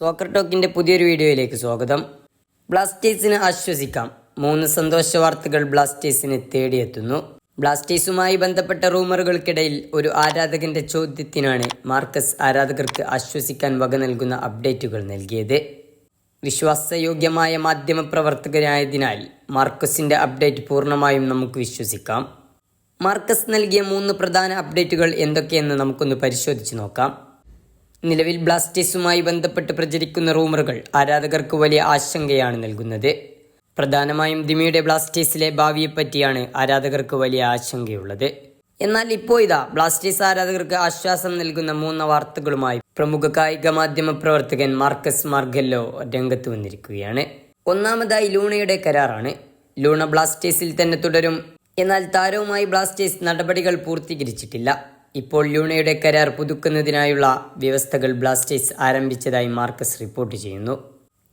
Soccer ടോക്കിന്റെ പുതിയൊരു വീഡിയോയിലേക്ക് സ്വാഗതം. ബ്ലാസ്റ്റേഴ്സിന് ആശ്വസിക്കാം. മൂന്ന് സന്തോഷ വാർത്തകൾ ബ്ലാസ്റ്റേഴ്സിനെ തേടിയെത്തുന്നു. ബ്ലാസ്റ്റേഴ്സുമായി ബന്ധപ്പെട്ട റൂമറുകൾക്കിടയിൽ ഒരു ആരാധകന്റെ ചോദ്യത്തിനാണ് മാർക്കസ് ആരാധകർക്ക് ആശ്വസിക്കാൻ വക നൽകുന്ന അപ്ഡേറ്റുകൾ നൽകിയത്. വിശ്വാസയോഗ്യമായ മാധ്യമപ്രവർത്തകനായതിനാൽ മാർക്കസിന്റെ അപ്ഡേറ്റ് പൂർണമായും നമുക്ക് വിശ്വസിക്കാം. മാർക്കസ് നൽകിയ മൂന്ന് പ്രധാന അപ്ഡേറ്റുകൾ എന്തൊക്കെയെന്ന് നമുക്കൊന്ന് പരിശോധിച്ച് നോക്കാം. നിലവിൽ ബ്ലാസ്റ്റേഴ്സുമായി ബന്ധപ്പെട്ട് പ്രചരിക്കുന്ന റൂമറുകൾ ആരാധകർക്ക് വലിയ ആശങ്കയാണ് നൽകുന്നത്. പ്രധാനമായും ദിമിയുടെ ബ്ലാസ്റ്റേഴ്സിലെ ഭാവിയെപ്പറ്റിയാണ് ആരാധകർക്ക് വലിയ ആശങ്കയുള്ളത്. എന്നാൽ ഇപ്പോൾ ഇതാ ബ്ലാസ്റ്റേഴ്സ് ആരാധകർക്ക് ആശ്വാസം നൽകുന്ന മൂന്ന് വാർത്തകളുമായി പ്രമുഖ കായിക മാധ്യമ പ്രവർത്തകൻ മാർക്കസ് മാർഗല്ലോ രംഗത്ത് വന്നിരിക്കുകയാണ്. ഒന്നാമതായി ലൂണയുടെ കരാറാണ്. ലൂണ ബ്ലാസ്റ്റേഴ്സിൽ തന്നെ തുടരും. എന്നാൽ താരവുമായി ബ്ലാസ്റ്റേഴ്സ് നടപടികൾ പൂർത്തീകരിച്ചിട്ടില്ല. ഇപ്പോൾ ലൂണയുടെ കരാർ പുതുക്കുന്നതിനായുള്ള വ്യവസ്ഥകൾ ബ്ലാസ്റ്റേഴ്സ് ആരംഭിച്ചതായി മാർക്കസ് റിപ്പോർട്ട് ചെയ്യുന്നു.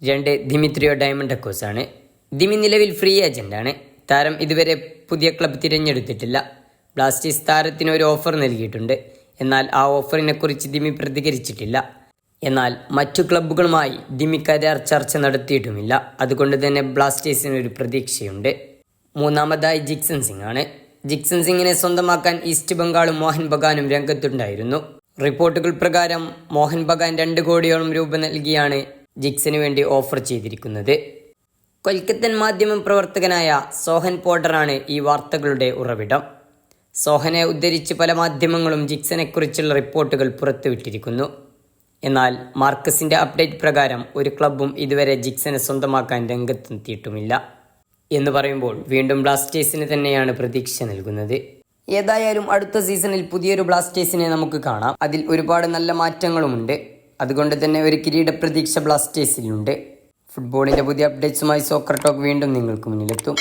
രണ്ട് ദിമിത്രിയോ ഡയമണ്ടക്കോസ് ആണ് ദിമി നിലവിൽ ഫ്രീ ഏജന്റാണ്. താരം ഇതുവരെ പുതിയ ക്ലബ് തിരഞ്ഞെടുത്തിട്ടില്ല. ബ്ലാസ്റ്റേഴ്സ് താരത്തിന് ഒരു ഓഫർ നൽകിയിട്ടുണ്ട്. എന്നാൽ ആ ഓഫറിനെക്കുറിച്ച് ദിമി പ്രതികരിച്ചിട്ടില്ല. എന്നാൽ മറ്റു ക്ലബ്ബുകളുമായി ദിമി കരാർ ചർച്ച നടത്തിയിട്ടുമില്ല. അതുകൊണ്ട് തന്നെ ബ്ലാസ്റ്റേഴ്സിന് ഒരു പ്രതീക്ഷയുണ്ട്. മൂന്നാമതായി ജിക്സൺ സിംഗ് ആണ് ജിക്സൺ സിംഗിനെ സ്വന്തമാക്കാൻ ഈസ്റ്റ് ബംഗാളും മോഹൻ ബഗാനും രംഗത്തുണ്ടായിരുന്നു. റിപ്പോർട്ടുകൾ പ്രകാരം മോഹൻ ബഗാൻ രണ്ട് കോടിയോളം രൂപ നൽകിയാണ് ജിക്സന് വേണ്ടി ഓഫർ ചെയ്തിരിക്കുന്നത്. കൊൽക്കത്തൻ മാധ്യമ പ്രവർത്തകനായ സോഹൻ പോട്ടറാണ് ഈ വാർത്തകളുടെ ഉറവിടം. സോഹനെ ഉദ്ധരിച്ച് പല മാധ്യമങ്ങളും ജിക്സനെക്കുറിച്ചുള്ള റിപ്പോർട്ടുകൾ പുറത്തുവിട്ടിരിക്കുന്നു. എന്നാൽ മാർക്കസിന്റെ അപ്ഡേറ്റ് പ്രകാരം ഒരു ക്ലബും ഇതുവരെ ജിക്സനെ സ്വന്തമാക്കാൻ രംഗത്തെത്തിയിട്ടുമില്ല. എന്ന് പറയുമ്പോൾ വീണ്ടും ബ്ലാസ്റ്റേഴ്സിന് തന്നെയാണ് പ്രതീക്ഷ നൽകുന്നത്. ഏതായാലും അടുത്ത സീസണിൽ പുതിയൊരു ബ്ലാസ്റ്റേഴ്സിനെ നമുക്ക് കാണാം. അതിൽ ഒരുപാട് നല്ല മാറ്റങ്ങളുമുണ്ട്. അതുകൊണ്ട് തന്നെ ഒരു കിരീട പ്രതീക്ഷ ബ്ലാസ്റ്റേഴ്സിലുണ്ട്. ഫുട്ബോളിന്റെ പുതിയ അപ്ഡേറ്റ്സുമായി സോക്കർ ടോക്ക് വീണ്ടും നിങ്ങൾക്ക് മുന്നിലെത്തും.